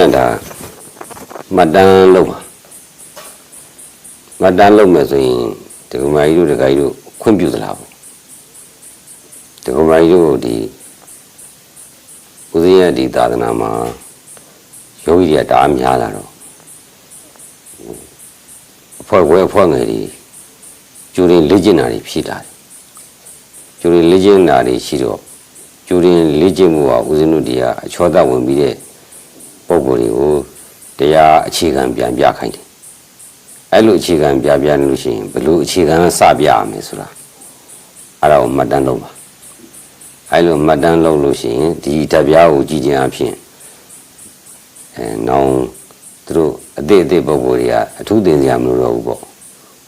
ကဒါမှတ်တမ်းလုပ်ပါမှတ်တမ်းလုပ်မယ်ဆိုရင်ဒီကမာကြီးတို့ဒီကကြီးတို့ခွင့်ပြုသလားပေါ့ဒီကမာကြီးတို့ဒီဦးဇင်းရဲ့ဒီသာသနာမှာယောဂီတွေကတအားများလာတော့အဖွဲ့ဝဲအဖွဲ့ငယ်တွေကျူရင်လေ့ကျင့်တာတွေဖြစ်လာတယ်ကျူရင်လေ့ကျင့်တာတွေရှိတော့ကျူရင်လေ့ကျင့်မှုကဦးဇင်းတို့ဒီကအချောသက်ဝင်ပြီးတဲ့ ပုံကိုယ်တွေကိုတရားအခြေခံပြန်ပြခိုင်းတယ်အဲ့လိုအခြေခံပြပြနေလို့ရှိရင်ဘယ်လိုအခြေခံစပြရမလဲဆိုတာအဲ့ဒါကိုမှတ်တမ်းလုပ်ပါအဲ့လိုမှတ်တမ်းလုပ်လို့ရှိရင်ဒီတပြားကိုကြည့်ခြင်းအဖြစ်အဲနောင်သူတို့အသေးအသေးပုံကိုယ်တွေကအထူးသင်စရာမလိုတော့ဘူးပေါ့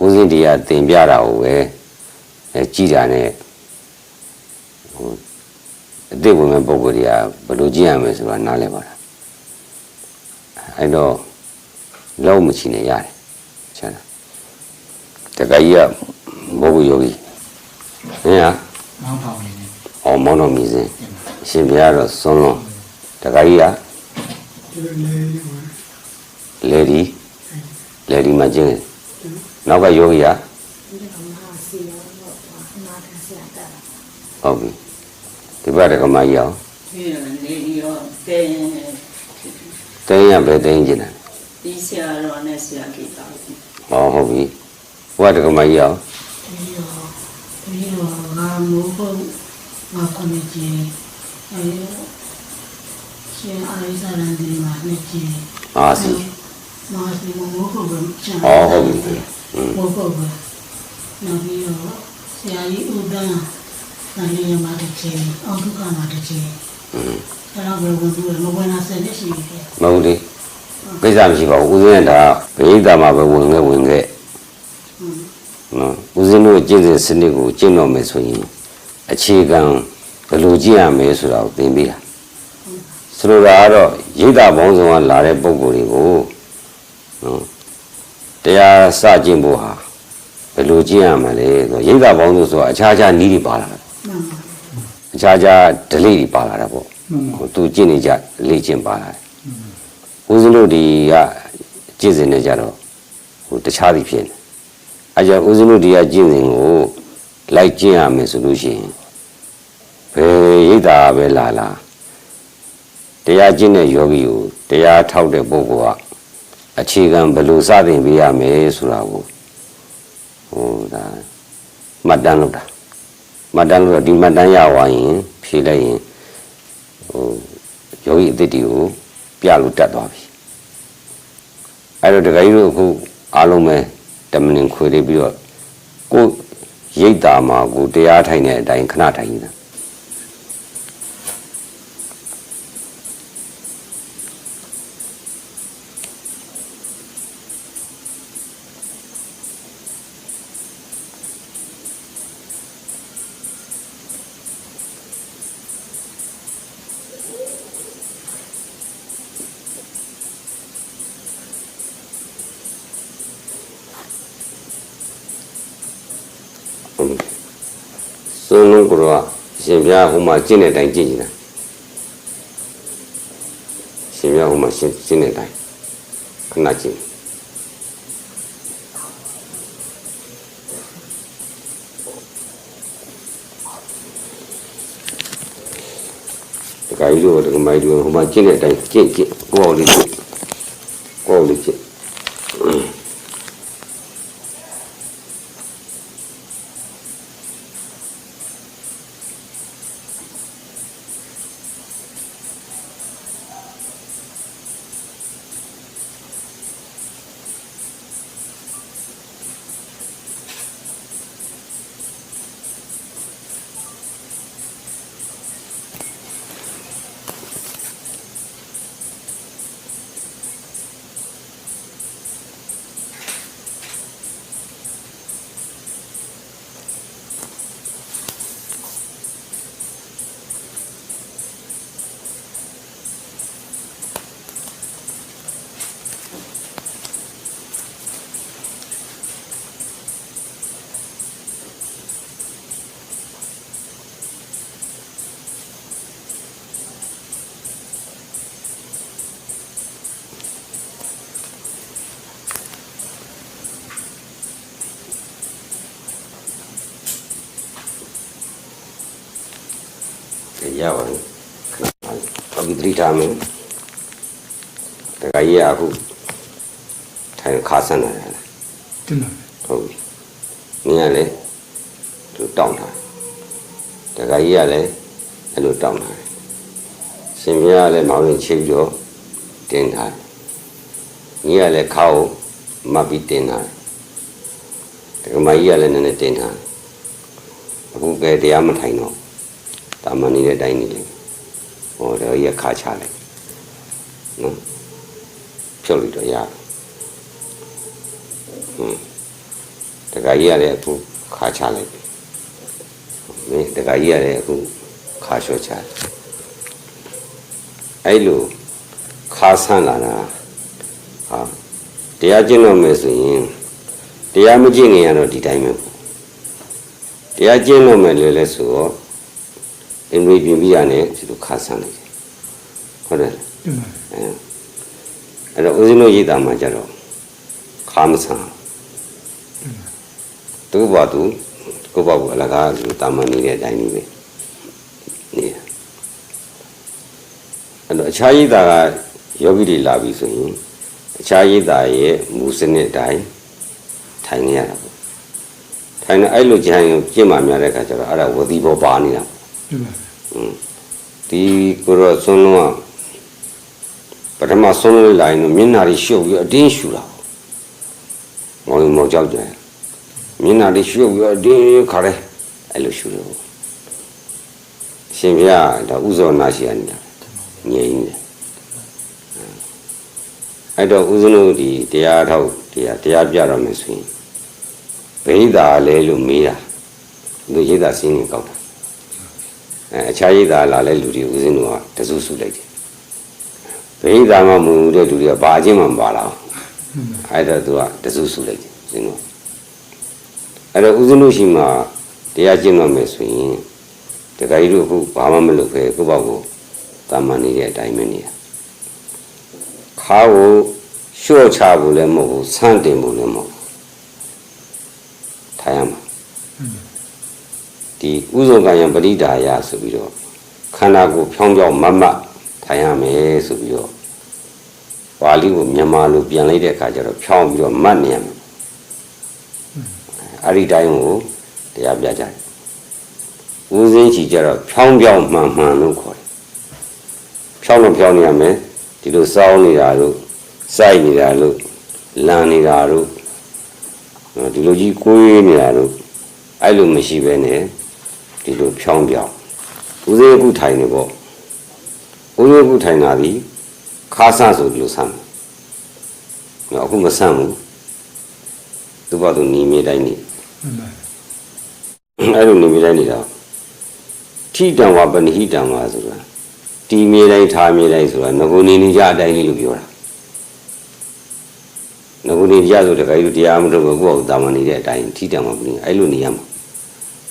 ဦးစင်းတရားသင်ပြတာကိုပဲအဲကြည်တာနဲ့ဟိုအသေးဝင်မဲ့ပုံကိုယ်တွေကဘယ်လိုကြည့်ရမလဲဆိုတာနားလည်ပါလား အဲ့တော့လောက်မချင်နေရတယ်ချမ်းသာတကကြီးကဘောဘူးယောဂီဟင်ဟာမောင်းထောင်နေတယ်အော်မောင်းတော်မီစင်အရှင်ဘုရားတော့စွန်းလွန်တကကြီးကလေဒီလေဒီမှာကျင်းတယ်နောက်ကယောဂီကဟုတ်ပြီဒီဘက်ကကမကြီးအောင်ဒီနေရောတဲ့ သိရပဲသိကျင်တယ်ဒီဆရာတော်နဲ့ဆရာကိတာဟောဟုတ်ပြီဘုရားတက္ကမကြီးအောင်ဒီရောဒီရောငါမိုးဖို့ငါကိုနေကြီးအဲရှင်အာရိသရံဒီမှာနေကြီးအာစီမာစီမိုးဖို့ဘယ်ချမ်းဟောဟုတ်ပြီမိုးဖို့ဘယ်နောက်ပြီးတော့ဆရာကြီးဥဒန်းတန်ရမှာတစ်ချိန်အောက်ဒုက္ခမှာတစ်ချိန်အင်း มအဲ့တော့ဘယ်ဝင်သူလဲမဝင်လာဆက်နေရှိပြီမဟုတ်လေကိစ္စမရှိပါဘူးဦးဇင်းကဒါဗိဓာမှာပဲဝင်ခဲ့ဝင်ခဲ့နော်ဦးဇင်းတို့ကျင့်စဉ်စနစ်ကိုကျင့်တော်မယ်ဆိုရင်အခြေခံဘယ်လိုကျင့်ရမလဲဆိုတာကိုသင်ပေးတာဆိုလိုတာကတော့ရိတ်တာပေါင်းစုံကလာတဲ့ပုံကိုယ်တွေကိုနော်တရားစကျင့်ဖို့ဟာဘယ်လိုကျင့်ရမလဲဆိုတော့ရိတ်တာပေါင်းစုံဆိုတာအခြားခြားနည်းတွေပါလာတယ်မှန်ပါအခြားခြားဒလိတွေပါလာတာပေါ့ဟို သူကျင့်နေကြလေ့ကျင့်ပါလာတယ်ဦးဇင်းတို့ဒီကကျင့်စဉ်နေကြတော့ဟိုတခြားသည်ဖြစ်နေအဲကြောင့်ဦးဇင်းတို့ဒီကကျင့်စဉ်ကိုလိုက်ကျင့်ရမယ်ဆိုလို့ရှိရင်ဘယ်ရိတ်တာပဲလာလာတရားကျင့်တဲ့ယောဂီကိုတရားထောက်တဲ့ပုဂ္ဂိုလ်ကအခြေခံဘယ်လိုစတင်ပေးရမယ်ဆိုတာကိုဟိုဒါမှတ်တမ်းလုပ်တာမှတ်တမ်းလို့ဒီမှတ်တမ်းရသွားရင်ဖြေလိုက်ရင် ဟိုယောဂီအသစ်တွေကိုပြလို့တက်သွားပြီအဲ့တော့တခါကြီးတို့အခုအားလုံးပဲတမနင်ခွေလေးပြီးတော့ကိုယ်ရိတ်တာမှာကိုယ်တရားထိုင်တဲ့အတိုင်းခဏထိုင်နေတာဟုတ် စွန်းလုံးကတော့အရှင်ဘုရားဟိုမှာကျင့်တဲ့အတိုင်းကျင့်နေတာရှင်ဘုရားဟိုမှာရှင်းရှင်းတဲ့အတိုင်းခဏကျင့်ဒီကကြီးတို့ဒီကမိုင်းတို့ဟိုမှာကျင့်တဲ့အတိုင်းကျင့်ကျင့်ကိုယ့်အောင်လေး ရပါဘူးခဏပါပြီအဘိဓိထားမယ်တခါကြီးကအခုထိုင်ခါဆန်းလာတယ်တင်ပါဟုတ်ပြီမင်းကလည်းသူတောင်းတာတခါကြီးကလည်းအဲ့လိုတောင်းတာရှင်မင်းကလည်းမောင်ရင်ချိပြီးတော့တင်တာညီကလည်းခါကိုမပ်ပြီးတင်တာတခါမကြီးကလည်းနည်းနည်းတင်တာအခုကဲတရားမထိုင်တော့ တာမန်နေတဲ့တိုင်းနေလေဟောတော့ရခါချလိုက်နော်ဖြုတ်လိုက်တော့ရတယ်ဟွန်းတခါကြီးရတယ်အခုခါချလိုက်ပြီမင်းတခါကြီးရတယ်အခုခါလျှော့ချတယ်အဲ့လိုခါဆန်းလာတာဟာတရားကျင့်တော့မယ်ဆိုရင်တရားမကျင့်ခင်ကတော့ဒီတိုင်းပဲပေါ့တရားကျင့်တော့မယ်လေလဲဆိုတော့ အင်္ဂလိပ်ပြင်ပြရတယ်ဒီလိုခါဆန်းလိုက်တယ်ဟုတ်တယ်တင်ပါအဲအဲ့တော့ဦးဇင်းတို့ရေးတာမှာကြတော့ခါမဆန်းသူ့ဘာသူကိုယ့်ဘာဘူးအလကားသူတာမန်နေတဲ့အတိုင်းကြီးပဲနေတယ်အဲ့တော့အခြားရေးတာကယောဂီတွေလာပြီဆိုရင်အခြားရေးတာရဲ့မူစနစ်အတိုင်းထိုင်နေရတာပေါ့ထိုင်နေအဲ့လိုကြံရင်ပြင့်မှများတဲ့အခါကျတော့အဲ့ဒါဝတိဘောပါနေတာပေါ့တင်ပါ ဒီကိုရောဆွန်းလုံးကပထမဆွန်းလုံးလာရင်တော့မျက်နှာတွေရှုပ်ပြီးအတင်းရှူတာမောင်လေးမောင်ကြောက်ကြတယ်မျက်နှာတွေရှုပ်ပြီးအတင်းခါရဲအဲ့လိုရှူတယ်အရှင်ဘုရားဒါဥဇောနာရှိရနေတာငြိမ်နေတယ်အဲ့တော့ဥဇင်းတို့ဒီတရားထောက်တရားတရားပြတော့မယ်ဆိုရင်ဗိဓာလဲလို့မေးတာသူရိတ်တာစင်းနေကောက်တာ အဲအခြားရိတ်သားလာလဲလူတွေဦးစင်းတို့ကတစုစုလိုက်တယ်ဘိဓာမှမူတဲ့လူတွေကဘာအချင်းမှမပါလာဘူးအဲ့ဒါသူကတစုစုလိုက်တယ်ဦးစင်းတို့အဲ့တော့ဦးစင်းတို့ရှိမှတရားကျင့်တော့မယ်ဆိုရင်တခါကြီးတို့အခုဘာမှမလုပ်ပဲကိုယ့်ဘောက်ကိုတာမန်နေတဲ့အတိုင်းပဲနေတာခါကိုလျှော့ချဖို့လည်းမဟုတ်ဘူးဆန့်တင်ဖို့လည်းမဟုတ်ဘူးထိုင်ရမှာ ဒီဥဇုံကံယံပရိဒါယဆိုပြီးတော့ခန္ဓာကိုယ်ဖြောင်းဖြောင်းမတ်မတ်ထိုင်ရမယ်ဆိုပြီးတော့ပါဠိကိုမြန်မာလိုပြန်လိုက်တဲ့အခါကျတော့ဖြောင်းပြီးတော့မတ်နေရမယ်အဲ့ဒီတိုင်းကိုတရားပြကြတယ်ဦးစင်းချီကျတော့ဖြောင်းဖြောင်းမှန်မှန်လို့ခေါ်တယ်ဖြောင်းတော့ဖြောင်းနေရမယ်ဒီလိုစောင်းနေတာလို့စိုက်နေတာလို့လန်နေတာလို့နော်ဒီလိုကြီးကိုးနေတာလို့အဲ့လိုမရှိဘဲနဲ့ ဒီလိုဖြောင်းပြောင်းဦးစေးအခုထိုင်နေပေါ့ဦးစေးအခုထိုင်တာဒီခါဆဆိုပြီးလို့ဆမ်းတယ်နော်အခုမဆမ်းဘူးသူ့ဘာသူညီမြေတိုင်းနေတင်ပါအဲ့လိုညီမြေတိုင်းနေတာထိတံဝပနိဟိတံဝဆိုတာတီမြေတိုင်းထားမြေတိုင်းဆိုတာငကိုနေနေကြအတိုင်းလေးလို့ပြောတာငကိုနေကြဆိုတခါကြီးတရားမထုတ်ဘူးကိုယ့်အတာမနေတဲ့အတိုင်းထိတံဝပနိအဲ့လိုနေရမှာ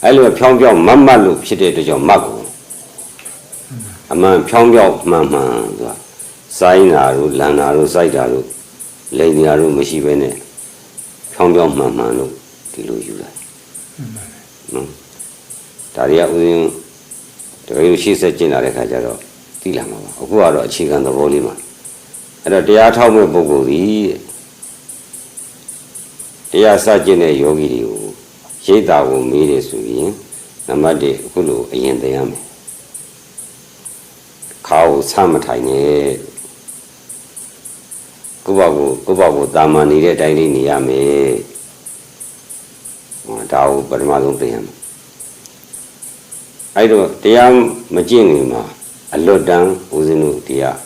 အဲ့လိုဖြောင်းဖြောင်းမတ်မတ်လို့ဖြစ်တဲ့အတွက်ကြောင့်မတ်ကိုအမှန်ဖြောင်းဖြောင်းမှန်မှန်ဆိုတာစိုင်းတာတို့လန်တာတို့စိုက်တာတို့လိန်တာတို့မရှိဘဲနဲ့ဖြောင်းဖြောင်းမှန်မှန်လို့ဒီလိုယူလိုက်နော်ဒါတွေကဥစဉ်တကယ်လို့ရှေ့ဆက်ကျင့်လာတဲ့ခါကျတော့သိလာမှာပါအခုကတော့အခြေခံသဘောလေးမှာအဲ့တော့တရားထောက်မဲ့ပုဂ္ဂိုလ်ကြီးတရားစကျင့်တဲ့ယောဂီတွေကို ရိတ်တာကိုမေးတယ်ဆိုရင်နံပါတ်1အခုလိုအရင်သိရမယ်ခါကိုဆမ်းမထိုင်နဲ့ကိုယ့်ဘာကိုကိုယ့်ဘာကိုတာမန်နေတဲ့အတိုင်းလေးနေရမယ်ဟောဒါကိုပထမဆုံးသိရမယ်အဲ့တော့တရားမကျင့်ခင်မှာအလွတ်တန်းဦးဇင်းတို့တရား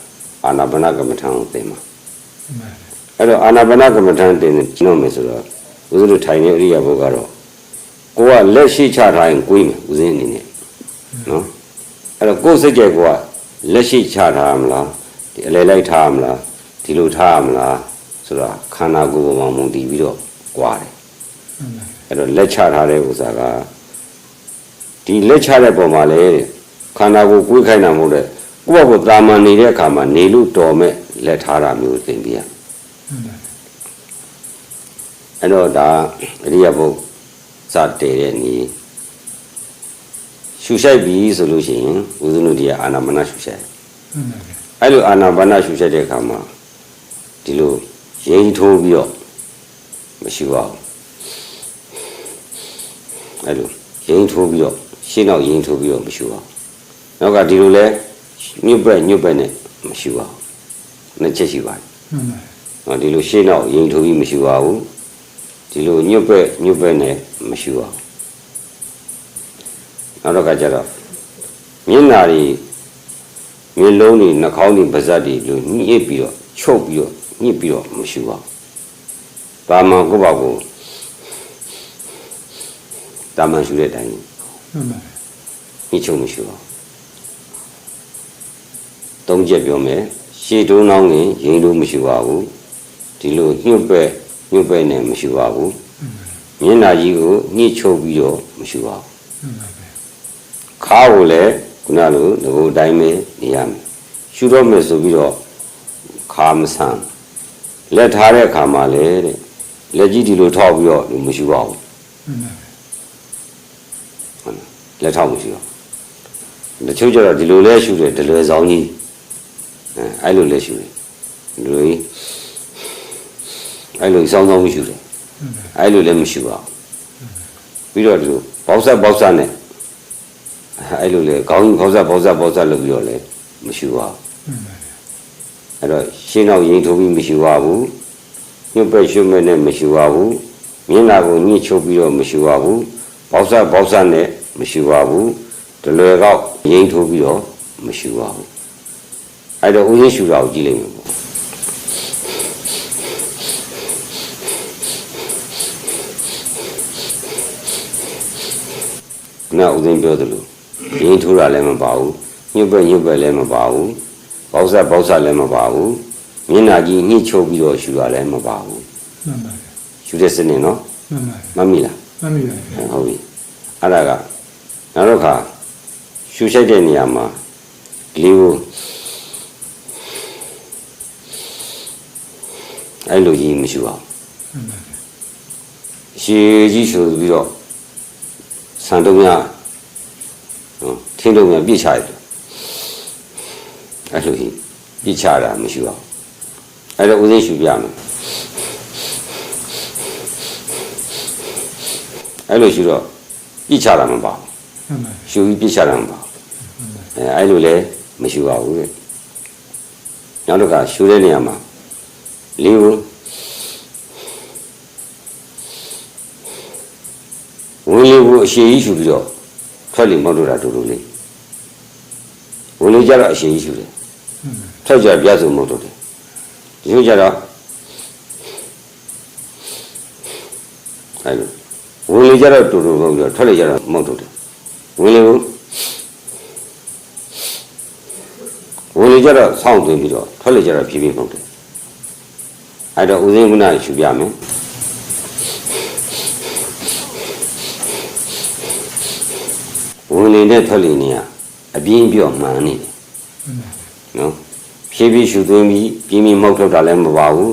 အာနာပါနကမ္မထံကိုသိမှာအဲ့တော့အာနာပါနကမ္မထံတင်ကျင့်လို့မယ်ဆိုတော့ဦးဇင်းတို့ထိုင်နေအရိယာဘုကတော့ ကိုကလက်ရှိချထားရင်ကိုင်းမယ်ဦးစင်းအနေနဲ့နော်အဲ့တော့ကိုယ်စိတ်ကြိုက်ကိုကလက်ရှိချထားမလားဒီအလဲလိုက်ထားမလားဒီလိုထားမလားဆိုတော့ခန္ဓာကိုယ်ပေါ်မှာမူတည်ပြီးတော့ကြွားတယ်အဲ့တော့လက်ချထားတဲ့ဥစ္စာကဒီလက်ချတဲ့ပုံမှာလေခန္ဓာကိုယ်ကိုယ်ခိုင်းတာမဟုတ်တဲ့ကိုယ့်ဘက်ကိုတာမန်နေတဲ့အခါမှာနေလို့တော်မဲ့လက်ထားတာမျိုးသင်ပြရအဲ့တော့ဒါအရိယဘု စတည်တဲ့နီးရှူဆိုင်ပြီဆိုလို့ရှိရင်ဦးဇင်းတို့ဒီကအာနာပါနရှူဆိုင်မှန်ပါဗျာအဲ့လိုအာနာပါနရှူဆိုင်တဲ့အခါမှာဒီလိုရိမ်ထိုးပြီးတော့မရှူပါဘူးအဲ့လိုရိမ်ထိုးပြီးတော့ရှင်းတော့ရိမ်ထိုးပြီးတော့မရှူပါဘူးနောက်ကဒီလိုလဲညွတ်ပဲ့ညွတ်ပဲ့နဲ့မရှူပါဘူးနှစ်ချက်ရှိပါတယ်မှန်ပါဟောဒီလိုရှင်းတော့ရိမ်ထိုးပြီးမရှူပါဘူး ဒီလိုညွတ်ပဲ့ညွတ်ပဲ့နဲ့မရှူပါဘူးနောက်တော့ကကြတော့မျက်နာတွေမျက်လုံးတွေနှာခေါင်းတွေပါးစပ်တွေလိုညှစ်ပြီးတော့ချုပ်ပြီးတော့ညှစ်ပြီးတော့မရှူပါဘူးတာမန်ကိုယ့်ဘာကိုတာမန်ရှူတဲ့အတိုင်းမှန်ပါညှစ်ချုပ်မရှူပါဘူးသုံးချက်ပြောမယ်ရှေ့တုံးနှောင်းရင်ရင်တို့မရှူပါဘူးဒီလိုညှွ တ်ပဲ့ညှွတ်ပဲ့နဲ့မရှူပါဘူးမျက်နာကြီးကိုညှစ်ချုပ်ပြီးတော့မရှူပါဘူးမှန်ပါဗျာခါကိုလည်းခုနလိုငကိုယ်တိုင်းပဲနေရမယ်ရှူတော့မယ်ဆိုပြီးတော့ခါမဆန်လက်ထားတဲ့အခါမှာလည်းတဲ့လက်ကြီးဒီလိုထောက်ပြီးတော့မရှူပါဘူးမှန်ပါဗျာဟုတ်လားလက်ထောက်မရှူတော့တချို့ကျတော့ဒီလိုလဲရှူတယ်ဒလွယ်ဆောင်ကြီးအဲအဲ့လိုလဲရှူတယ်ဒီလိုကြီး အဲ့လိုစောင်းစောင်းရှူတယ်မှန်ပါအဲ့လိုလည်းမရှူပါဘူးပြီးတော့ဒီလိုပေါက်ဆက်ပေါက်ဆက်နဲ့အဲ့လိုလေခေါင်းခေါင်းဆက်ပေါက်ဆက်ပေါက်ဆက်လုပ်ပြီးတော့လည်းမရှူပါဘူးမှန်ပါဗျာအဲ့တော့ရှင်းတော့ရင်ထိုးပြီးမရှိပါဘူးညှပ်ပဲ့ရွှတ်မဲ့နဲ့မရှိပါဘူးမျက်နှာကိုညှစ်ချုပ်ပြီးတော့မရှိပါဘူးပေါက်ဆက်ပေါက်ဆက်နဲ့မရှိပါဘူးတလွယ်ကောက်ရင်ထိုးပြီးတော့မရှိပါဘူးအဲ့တော့ဦးရင်းရှူတာကိုကြည့်လိုက် နာဦးသိန်းပြောသလိုရင်ထိုးတာလည်းမပါဘူးညှပ်ပဲ့ညှပ်ပဲ့လည်းမပါဘူးပေါက်ဆက်ပေါက်ဆက်လည်းမပါဘူးမျက်နှာကြီးညှိချုပ်ပြီးတော့ရှူတာလည်းမပါဘူးမှန်ပါဗျာရှူတဲ့စနစ်နော်မှန်ပါဗျာမတ်မိလားမှန်ပြီဗျာဟုတ်ပြီအဲ့ဒါကနောက်တော့ခါရှူရှိုက်တဲ့နေရာမှာလေးကိုအဲ့လိုကြီးမရှူအောင်မှန်ပါဗျာရှည်ကြီးရှူပြီးတော့ ဆန်တုံးများဟုတ်ထင်းတုံးများပြစ်ချရတယ်အဲ့လိုကြီးပြစ်ချတာမရှူအောင်အဲ့တော့ဦးသိန်းရှူပြမယ်အဲ့လိုရှိတော့ပြစ်ချတာမပါဘူးမှန်ပါဗျာရှူပြီးပြစ်ချတာမပါဘူးအဲအဲ့လိုလည်းမရှိပါဘူးတဲ့နောက်တစ်ခါရှူတဲ့နေရာမှာလေးကိုဝင်လေး ကိုအရှိကြီးရှူပြီးတော့ထွက်လေမောက်လို့တာတူတူလေးဝင်လေးကြတော့အရှိကြီးရှူတယ်မှန်ပါထွက်ကြပြဆိုမောက်တော့တယ်ဒီလိုကြတော့အဲ့လိုဝင်လေကြတော့တူတူမောက်ပြီးတော့ထွက်လေကြတော့မောက်တော့တယ်ဝင်လေကိုဝင်လေကြတော့ဆောင်းသွင်းပြီးတော့ထွက်လေကြတော့ဖြည်းဖြည်းမောက်တယ်အဲ့တော့ဦးစင်းကနာရှူပြမယ် ဝင်လေနဲ့ထွက်လေနေရအပြင်းပြော့မှန်နေတယ်မှန်ပါဗျာနော်ဖြည်းဖြည်းရှူသွင်းပြီးပြင်းပြင်းမောက်ထုတ်တာလည်းမပါဘူး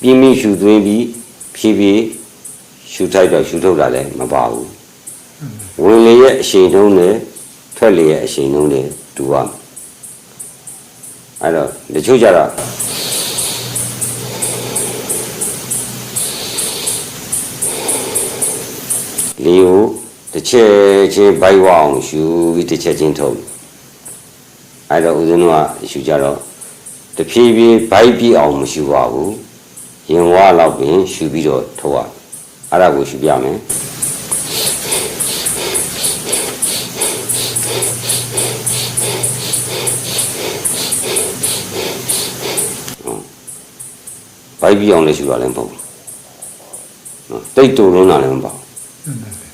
ပြင်းပြင်းရှူသွင်းပြီးဖြည်းဖြည်းရှူထိုက်တော့ရှူထုတ်တာလည်းမပါဘူးဝင်လေရဲ့အရှိန်နှုံးနဲ့ထွက်လေရဲ့အရှိန်နှုံးနဲ့တူပါမယ်အဲ့တော့တချို့ကြတော့လေကို တစ်ချက်ချင်းဘိုက်ဝအောင်ရှူပြီးတစ်ချက်ချင်းထုတ်အဲ့တော့ဦးဇင်းတို့ကရှူကြတော့တဖြည်းဖြည်းဘိုက်ပြည့်အောင်မရှူပါဘူးရင်ဝါလောက်ပင်ရှူပြီးတော့ထုတ်ရအဲ့ဒါကိုရှူပြမယ်ဘိုက်ပြည့်အောင်လည်းရှူရလည်းမဟုတ်ဘူးနော်တိတ်တူလုံးတာလည်းမပေါ့မှန်ပါဗျာ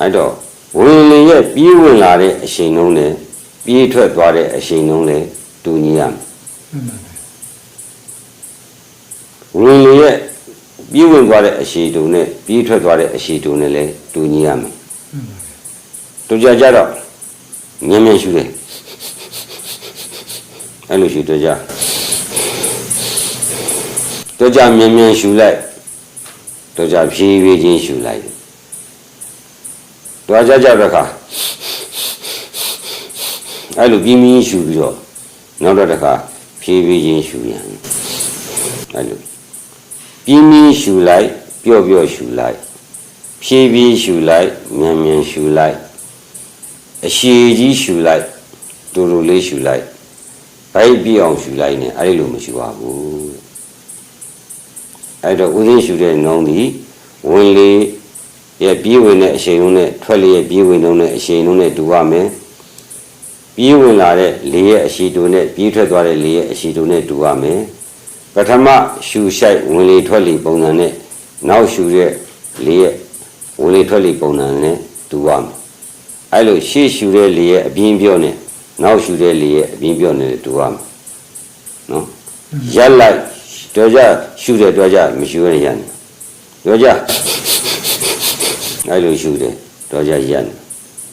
အဲ့တော့ဝင်လေရဲ့ပြေးဝင်လာတဲ့အချိန်လုံးနဲ့ပြေးထွက်သွားတဲ့အချိန်လုံးနဲ့တူညီရမယ်မှန်ပါဗျာဝင်လေရဲ့ပြေးဝင်သွားတဲ့အချိန်တုံနဲ့ပြေးထွက်သွားတဲ့အချိန်တုံနဲ့လည်းတူညီရမယ်မှန်ပါဗျာတို့ကြကြတော့ညံ့ညံ့ရှူတယ်အဲ့လိုရှူတော့ကြတို့ကြမြင်မြင်ရှူလိုက်တို့ကြဖြည်းဖြည်းချင်းရှူလိုက် တို့ကြကြတဲ့ခါအဲ့လိုပြင်းပြင်းရှူပြီးတော့နောက်တော့တစ်ခါဖြည်းဖြည်းချင်းရှူပြန်အဲ့လိုပြင်းပြင်းရှူလိုက်ပျော့ပျော့ရှူလိုက်ဖြည်းဖြည်းရှူလိုက်မြန်မြန်ရှူလိုက်အရှိကြီးရှူလိုက်တူတူလေးရှူလိုက်ဘိုက်ပြည့်အောင်ရှူလိုက်နဲ့အဲ့ဒီလိုမရှူပါဘူးတဲ့အဲ့တော့ဥသိမ်းရှူတဲ့နှုံးဒီဝင်လေ ရဲ့ပြေးဝင်တဲ့အချိန်လုံးနဲ့ထွက်လေရဲ့ပြေးဝင်လုံးနဲ့အချိန်လုံးနဲ့တူရမယ်ပြေးဝင်လာတဲ့လေရဲ့အရှိတူနဲ့ပြေးထွက်သွားတဲ့လေရဲ့အရှိတူနဲ့တူရမယ်ပထမရှူရှိုက်ဝင်လေထွက်လေပုံစံနဲ့နောက်ရှူတဲ့လေရဲ့ဝင်လေထွက်လေပုံစံနဲ့တူရမယ်အဲ့လိုရှေ့ရှူတဲ့လေရဲ့အပြင်းပြော့နဲ့နောက်ရှူတဲ့လေရဲ့အပြင်းပြော့နဲ့တူရမယ်နော်ရက်လိုက်တော့ကြရှူတဲ့တော့ကြမရှူရရင်ရနေတော့ကြ အဲ့လိုရှူတယ်တော့ကြရက်နေ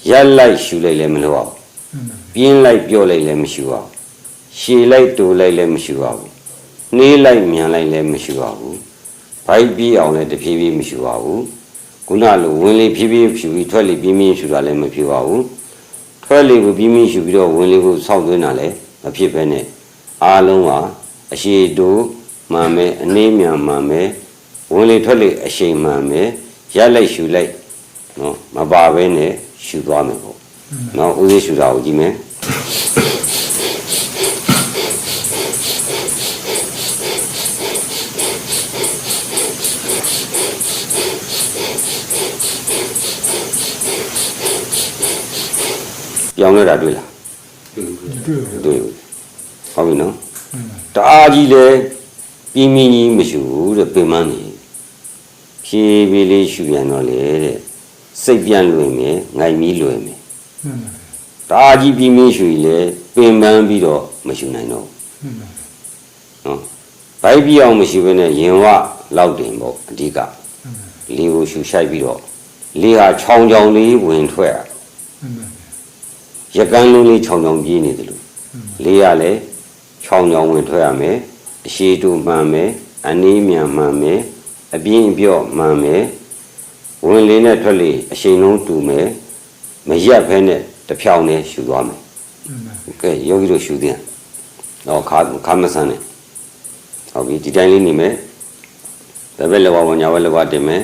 ရက်လိုက်ရှူလိုက်လည်းမလို့အောင်မှန်ပါပြင်းလိုက်ပြော့လိုက်လည်းမရှိပါဘူးရှည်လိုက်တူလိုက်လည်းမရှိပါဘူးနှေးလိုက်မြန်လိုက်လည်းမရှိပါဘူးဘိုက်ပြေးအောင်လည်းတဖြည်းဖြည်းမရှိပါဘူးခုနလိုဝင်လေဖြည်းဖြည်းဖြူပြီးထွက်လေပြင်းပြင်းရှူတာလည်းမဖြစ်ပါဘူးထွက်လေကိုပြင်းပြင်းရှူပြီးတော့ဝင်လေကိုစောင့်သွင်းတာလည်းမဖြစ်ပဲနဲ့အားလုံးဟာအရှိတူမှန်မယ်အနည်းမြန်မှန်မယ်ဝင်လေထွက်လေအရှိန်မှန်မယ်ရက်လိုက်ရှူလိုက် နော်မပါဘဲနဲ့ရှူသွားမယ်ပေါ့နော်ဦးသေးရှူတာကိုကြည့်မယ်ပြောင်းလဲတာတွေ့လားတွေ့ပါတွေ့ဘူးဟုတ်ပြီနော်မှန်ပါတအားကြီးလဲပြင်းပြင်းကြီးမရှူဘူးတဲ့ပင်မနေဖြည်းဖြည်းလေးရှူပြန်တော့လေတဲ့ စိတ်ပြန်လွင်မယ်ငိုက်မီးလွင်မယ်မှန်ပါတအားကြီးပြင်းပြင်းရှူရင်လေပင်ပန်းပြီးတော့မရှူနိုင်တော့ဘူးမှန်ပါနော်ဘိုက်ပြအောင်မရှိဘဲနဲ့ရင်ဝလောက်တင်ပေါ့အဓိကမှန်ပါလေကိုရှူရှိုက်ပြီးတော့လေဟာချောင်းချောင်းလေးဝင်ထွက်ရမှန်ပါရကန်းလုံးလေးချောင်းချောင်းပြေးနေတယ်လို့လေကလည်းချောင်းချောင်းဝင်ထွက်ရမယ်အရှိတူမှန်မယ်အနည်းမြန်မှန်မယ်အပြင်းအပြော့မှန်မယ် ဝင်လေနဲ့ထွက်လေအရှိန်လုံးတူမယ်မရက်ဖဲနဲ့တစ်ဖြောင်းနဲ့ရှူသွားမယ်မှန်ပါကဲယောဂီတို့ရှူသေးတယ်တော့ခါခါမဆန်းနဲ့ဟုတ်ပြီဒီတိုင်းလေးနေမယ်တပည့်လောဘညာဘက်လောဘတင်မယ်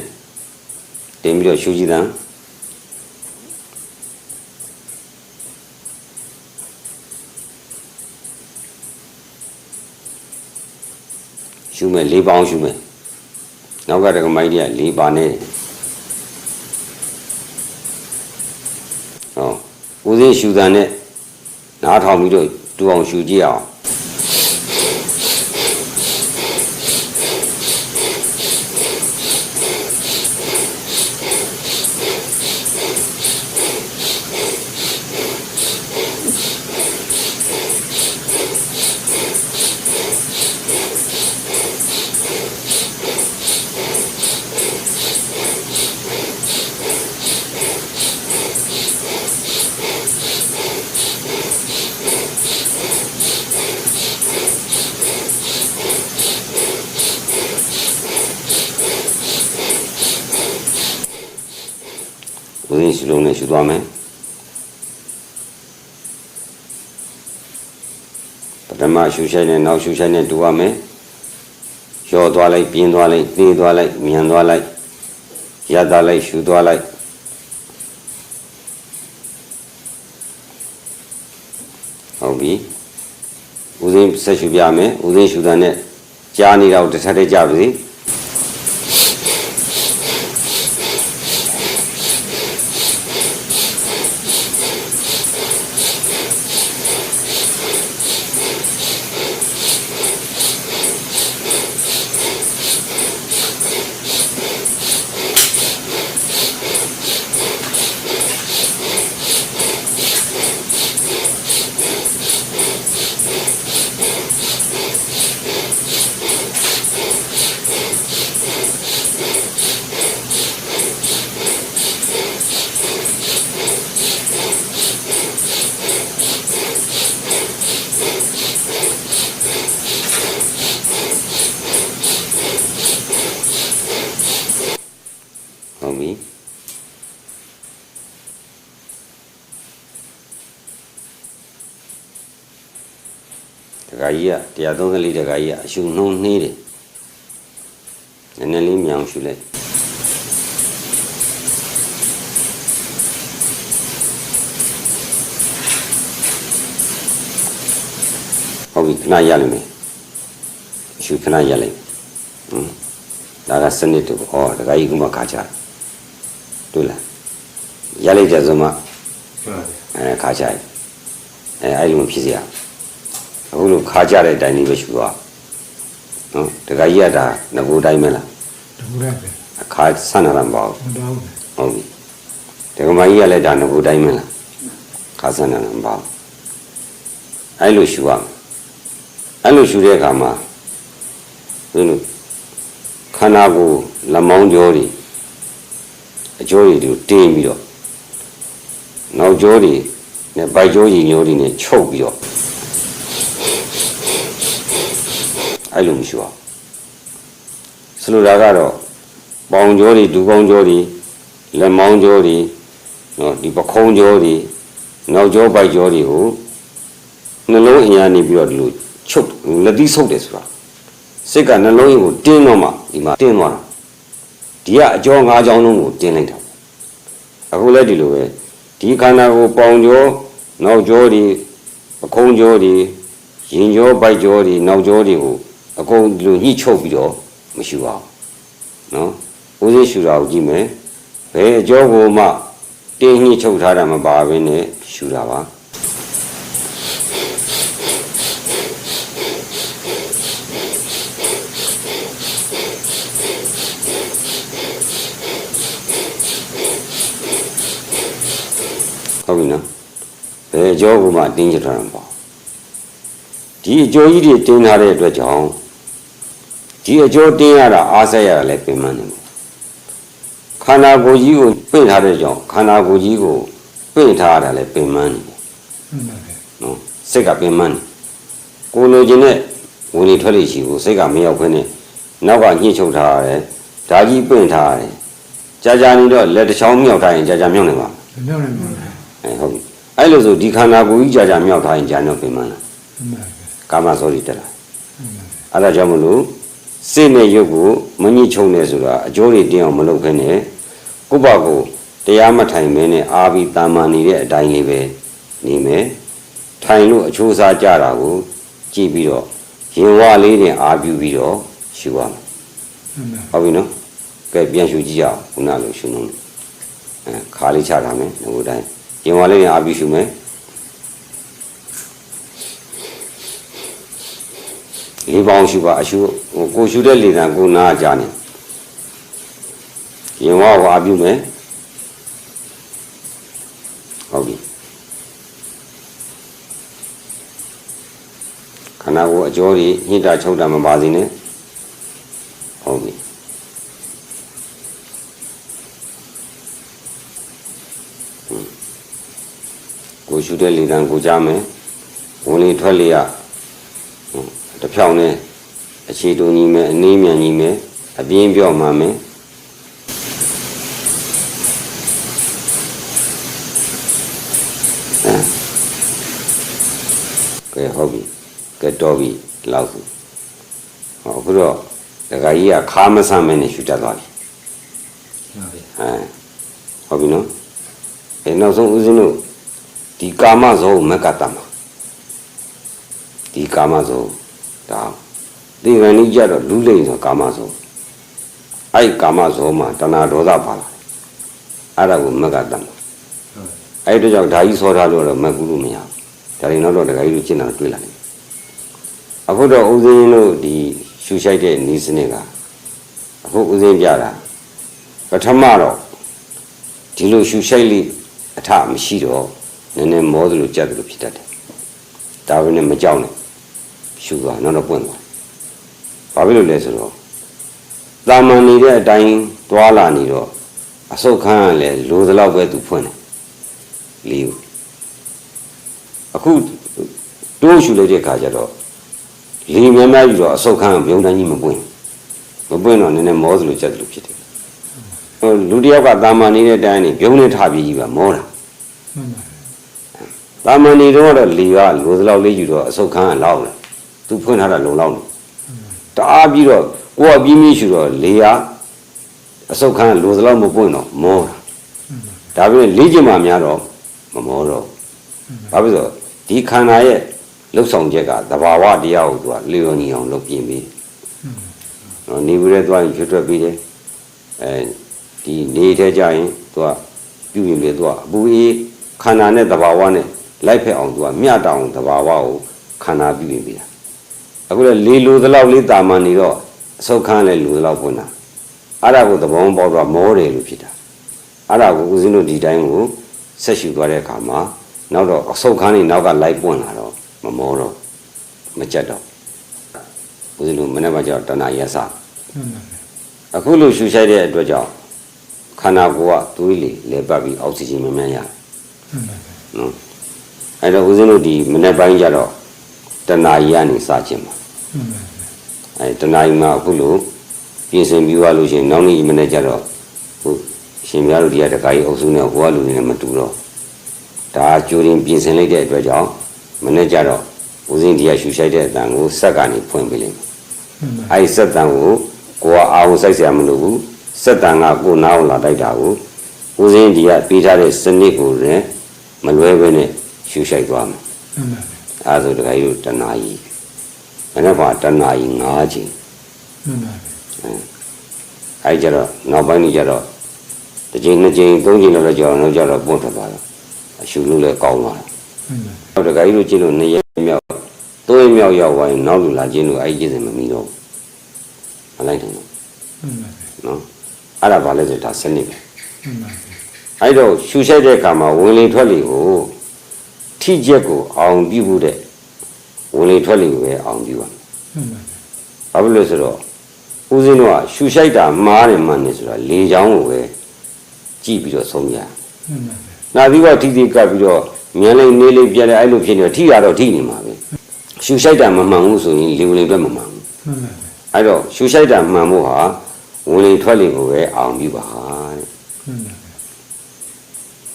တင်ပြီးတော့ရှူကြည့်သားရှူမယ်၄ပေါင်းရှူမယ်နောက်ကတကမိုင်းကြီးက၄ပါနဲ့ ဦးစင်းရှူတာနဲ့နားထောင်ပြီးတော့တူအောင်ရှူကြည့်အောင် လုံးနဲ့ရှူသွားမယ်ပထမရှူဆိုင်နဲ့နောက်ရှူဆိုင်နဲ့တူရမယ်ရောသွားလိုက်ပြင်းသွားလိုက်နှေးသွားလိုက်မြန်သွားလိုက်ရသွားလိုက်ရှူသွားလိုက်ဟုတ်ပြီဦးစင်းဆက်ရှူပြမယ်ဦးစင်းရှူတာနဲ့ကြားနေတော့တစ်ထပ်တည်းကြပါစေ တခါကြီးက134တခါကြီးကအရှုနှုံးနှေးတယ်နည်းနည်းလေးမြောင်ရှုလိုက်ဟုတ်ပြီခဏရလိမ့်မယ်အရှုခဏရလိုက်ဟွန်းဒါကစနစ်တူဩတခါကြီးကမှခါချတွေ့လားရလိုက်တဲ့ဆိုမှဟုတ်အဲခါချလိုက်အဲအဲ့လိုမဖြစ်စေရ အခုလိုခါချတဲ့အတိုင်းလေးပဲရှူသွားနော်တခါကြီးကဒါငကိုတိုင်းပဲလားတခုရတယ်အခါဆန်းတာမပေါ့မတော်ဘူးဟုတ်ပြီတက္ကမကြီးကလည်းဒါငကိုတိုင်းပဲလားခါဆန်းတာမပေါ့အဲ့လိုရှူရမယ်အဲ့လိုရှူတဲ့အခါမှာဘယ်လိုခန္ဓာကိုယ်လက်မောင်းကြောတွေအကျော်တွေတို့တင်းပြီးတော့နောက်ကျောတွေနဲ့ဗိုက်ကျောရည်ညိုတွေနဲ့ချုပ်ပြီးတော့ အဲ့လိုမရှူအောင်ဆိုလိုတာကတော့ပေါင်ကျောတွေဒူပေါင်းကျောတွေလက်မောင်းကျောတွေနော်ဒီပခုံးကျောတွေနောက်ကျောဗိုက်ကျောတွေကိုနှလုံးအင်အားနေပြီးတော့ဒီလိုချုပ်လက်သီးဆုပ်တယ်ဆိုတာစိတ်ကနှလုံးရင်းကိုတင်းတော့မှဒီမှာတင်းသွားတာဒီကအကျော်၅ချောင်းလုံးကိုတင်းလိုက်တာအခုလည်းဒီလိုပဲဒီခန္ဓာကိုပေါင်ကျောနောက်ကျောတွေပခုံးကျောတွေရင်ကျောဗိုက်ကျောတွေနောက်ကျောတွေကို အကုန်ဒီလိုညှိချုပ်ပြီးတော့မရှိပါဘူးနော်ဦးစိရှူတာကိုကြည့်မယ်ဘယ်အကျော်ကိုမှတင်းညှိချုပ်ထားတာမပါဘဲနဲ့ရှူတာပါဟုတ်ပြီနော်ဘယ်အကျော်ကိုမှတင်းချထားတာမပါဘူးဒီအကျော်ကြီးတွေတင်းထားတဲ့အတွက်ကြောင့် ဒီအကျော်တင်းရတာအားဆက်ရတာလည်းပြင်မှန်းနေတယ်ခန္ဓာကိုယ်ကြီးကိုပိတ်ထားတဲ့ကြောင့်ခန္ဓာကိုယ်ကြီးကိုပိတ်ထားရတာလည်းပြင်မှန်းနေတယ်မှန်ပါတယ်နော်စိတ်ကပင်မနေကိုလိုချင်တဲ့ဝင်လေထွက်လေရှိကိုစိတ်ကမရောက်ခွင့်နဲ့နောက်ကညှိချုပ်ထားရတယ်ဓာကြီးပင့်ထားရတယ်ကြာကြာနေတော့လက်တစ်ချောင်းမြောက်ထားရင်ကြာကြာမြောက်နေပါမြောက်နေမှာလားအဲဟုတ်ပြီအဲ့လိုဆိုဒီခန္ဓာကိုယ်ကြီးကြာကြာမြောက်ထားရင်ကြာမြောက်ပင်မလားမှန်ပါတယ်ကာမစောရီတက်လာမှန်ပါတယ်အဲ့ဒါကြောင့်မလို့ စိတ်နဲ့ရုပ်ကိုမညှိချုံနေဆိုတာအကျိုးတွေတင်းအောင်မလုပ်ခင်းနဲ့ကိုယ့်ဘာကိုတရားမထိုင်မင်းနဲ့အာဘီတာမန်နေတဲ့အတိုင်းလေးပဲနေမယ်ထိုင်လို့အချိုးစားကြတာကိုကြည့်ပြီးတော့ရင်ဝလေးနဲ့အာပြူပြီးတော့ရှူရမယ်မှန်ပါဟုတ်ပြီနော်ကဲပြန်ရှူကြည့်ကြအောင်ခုနလိုရှူနှုံးအဲခါလေးချထားမယ်ငိုတိုင်းရင်ဝလေးနဲ့အာပြူရှူမယ် လေးပေါင်းရှူပါအရှူဟိုကိုရှူတဲ့လေတံကိုနားကြနေရင်ဝကိုအာပြူမယ်ဟုတ်ပြီခန္ဓာကိုယ်အကျော်ကြီးညှိတာချုပ်တာမပါစေနဲ့ဟုတ်ပြီဟွန်းကိုရှူတဲ့လေတံကိုကြားမယ်ဝင်လေထွက်လေရဟွန်း တစ်ဖြောင်းနဲ့အခြေတူညီမယ်အနည်းမြန်ညီမယ်အပြင်းပြော့မှမယ်အဲကဲဟုတ်ပြီကဲတော့ပြီဒီလောက်ဆိုဟောအခုတော့ဒကာကြီးကခါမဆမ်းမဲနဲ့ရှူတတ်သွားပြီဟုတ်ပြီအဲဟုတ်ပြီနော်အဲနောက်ဆုံးဦးဇင်းတို့ဒီကာမဇောကိုမက်ကတ္တမှာဒီကာမဇော ဒါဒီရဏိကြတော့လူလိမ့်ဆိုကာမဇောအဲ့ဒီကာမဇောမှာတဏှာဒေါသပါလာတယ်အဲ့ဒါကိုမက်ကတ္တမှာဟုတ်အဲ့ဒီတော့ကြောင့်ဓာကြီးဆောထားလို့တော့မက်ကူလို့မရဘူးဒါရင်တော့တော့ဒကာကြီးတို့ကျင့်တာတွေ့လာတယ်အခုတော့ဦးဇင်းတို့ဒီရှူရှိုက်တဲ့ဤစနစ်ကအခုဦးဇင်းပြတာပထမတော့ဒီလိုရှူရှိုက်လိအထမရှိတော့နည်းနည်းမောသလိုကြက်သလိုဖြစ်တတ်တယ်ဒါပဲနဲ့မကြောက်နဲ့ ရှူသွားနောက်တော့ပွင့်သွားဘာဖြစ်လို့လဲဆိုတော့တာမန်နေတဲ့အတိုင်းတွာလာနေတော့အဆုတ်ခန်းကလည်းလိုသလောက်ပဲသူဖွင့်တယ်လေးကိုအခုတိုးရှူလိုက်တဲ့ခါကျတော့လေများများယူတော့အဆုတ်ခန်းကပြုံးတန်းကြီးမပွင့်မပွင့်တော့နည်းနည်းမောသလိုကြက်သလိုဖြစ်တယ်ဟိုလူတစ်ယောက်ကတာမန်နေတဲ့တိုင်းနေပြုံးနေထပြီးကြီးပါမောတာမှန်ပါတယ်တာမန်နေတော့တော့လေကလိုသလောက်လေးယူတော့အဆုတ်ခန်းကလောက်လာ သူဖွင့်ထားတာလုံလောက်နေတအားပြီးတော့ကိုယ်ကပြင်းပြင်းရှူတော့လေယာအဆုတ်ခန်းလိုသလောက်မပွင့်တော့မောတာဒါပေမဲ့လေ့ကျင့်မှများတော့မမောတော့ဘာဖြစ်လို့လဲဆိုတော့ဒီခန္ဓာရဲ့လှုပ်ဆောင်ချက်ကသဘာဝတရားကိုသူကလျော်ညီအောင်လုပ်ပြင်ပြီးနော်နေဘူးတဲ့သွားရင်ရွှတ်ထွက်ပြီးတယ်အဲဒီနေထဲကြရင်သူကပြုရင်လေသူကအပူအေးခန္ဓာနဲ့သဘာဝနဲ့လိုက်ဖက်အောင်သူကမျှတောင်သဘာဝကိုခန္ဓာပြုပြင်ပြီးတာ အခုလေလေလိုသလောက်လေးတာမန်နေတော့အဆုတ်ခန်းလည်းလိုသလောက်ပွင့်တာအဲ့ဒါကိုသဘောပေါက်တော့မောတယ်လို့ဖြစ်တာအဲ့ဒါကိုဦးဇင်းတို့ဒီတိုင်းကိုဆက်ရှူသွားတဲ့အခါမှာနောက်တော့အဆုတ်ခန်းနေနောက်ကလိုက်ပွင့်လာတော့မမောတော့မကြက်တော့ဦးဇင်းတို့မနေ့ကကြောက်တဏှာရက်စမှန်ပါဗျာအခုလိုရှူရှိုက်တဲ့အတွက်ကြောင့်ခန္ဓာကိုယ်ကသွေးလေလဲပတ်ပြီးအောက်ဆီဂျင်များများရတယ်မှန်ပါဗျာနော်အဲ့တော့ဦးဇင်းတို့ဒီမနေ့ပိုင်းကျတော့တဏှာကြီးကနေစခြင်းပါမှန်ပါဗျာ အဲတနားကြီးမှာအခုလိုပြင်ဆင်ပြီးသွားလို့ရှိရင်နောက်နေ့မနေ့ကျတော့ဟိုရှင်များတို့ဒီကတကားကြီးအုပ်စုနဲ့ဟိုကလူတွေနဲ့မတူတော့ဒါကြိုရင်ပြင်ဆင်လိုက်တဲ့အတွက်ကြောင့်မနေ့ကျတော့ဦးစင်းဒီကရှူရှိုက်တဲ့အတန်ကိုဆက်ကနေဖွင့်ပေးလိုက်။အဲဒီဆက်တန်ကိုကိုကအာဟုစိုက်ဆရာမလို့ဘူးဆက်တန်ကကိုနားအောင်လာတိုက်တာကိုဦးစင်းဒီကပေးထားတဲ့စနစ်ကိုလည်းမလွဲဘဲနဲ့ရှူရှိုက်သွားမယ်။အဲဒါဆိုတခါယူတနာကြီး ဘယ်နဲ့ပါတနာကြီး၅ချိန်မှန်ပါဗျာအဲဒီကျတော့နောက်ပိုင်းကြီးကျတော့တစ်ချိန်နှစ်ချိန်သုံးချိန်လောက်တော့ကြောက်တော့ကြောက်တော့ပွန့်ထွက်သွားတော့အရှူလို့လည်းကောင်းသွားတယ်မှန်ပါနောက်တခါကြီးလို့ကျင်းလို့နှစ်ရက်မြောက်သုံးရက်မြောက်ရောက်သွားရင်နောက်လူလာကျင်းလို့အဲဒီကျင်းစင်မမီတော့ဘူးမလိုက်တယ်နော်မှန်ပါဗျာနော်အဲ့ဒါဘာလဲဆိုဒါစနစ်ပဲမှန်ပါဗျာအဲ့တော့ရှူရှိုက်တဲ့အခါမှာဝင်လေထွက်လေကိုထိချက်ကိုအောင်ပြုဖို့တဲ့ ဝင်လေထွက်လေကိုပဲအောင်ပြုပါမှန်ပါဗျာဘာဖြစ်လို့လဲဆိုတော့ဦးဇင်းတို့ကရှူရှိုက်တာမားတယ်မှန်တယ်ဆိုတာလေချောင်းကိုပဲကြည့်ပြီးတော့ဆုံးရမှန်ပါဗျာနာပြီးတော့ထိထိကပ်ပြီးတော့မြန်လေးနေလေးပြက်တယ်အဲ့လိုဖြစ်နေတော့ထိရတော့ထိနေမှာပဲရှူရှိုက်တာမမှန်ဘူးဆိုရင်လေဝင်လေထွက်မမှန်ဘူးမှန်ပါဗျာအဲ့တော့ရှူရှိုက်တာမှန်ဖို့ဟာဝင်လေထွက်လေကိုပဲအောင်ပြုပါတဲ့မှန်ပါဗျာ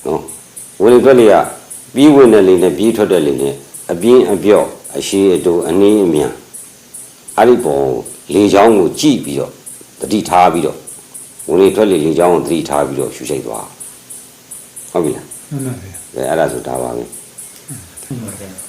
နော်ဝင်လေထွက်လေကပြီးဝင်တဲ့လေနဲ့ပြီးထွက်တဲ့လေနဲ့အပြင်းအပြော့ အရှိအတူအနည်းအမြန်အဲ့ဒီပုံလေချောင်းကိုကြည့်ပြီးတော့တတိထားပြီးတော့ဝင်လေထွက်လေလေချောင်းကိုတတိထားပြီးတော့ရှူရှိတ်သွားဟုတ်ပြီလားမှန်ပါဗျာအဲအဲ့ဒါဆိုဒါပါပဲမှန်ပါဗျာ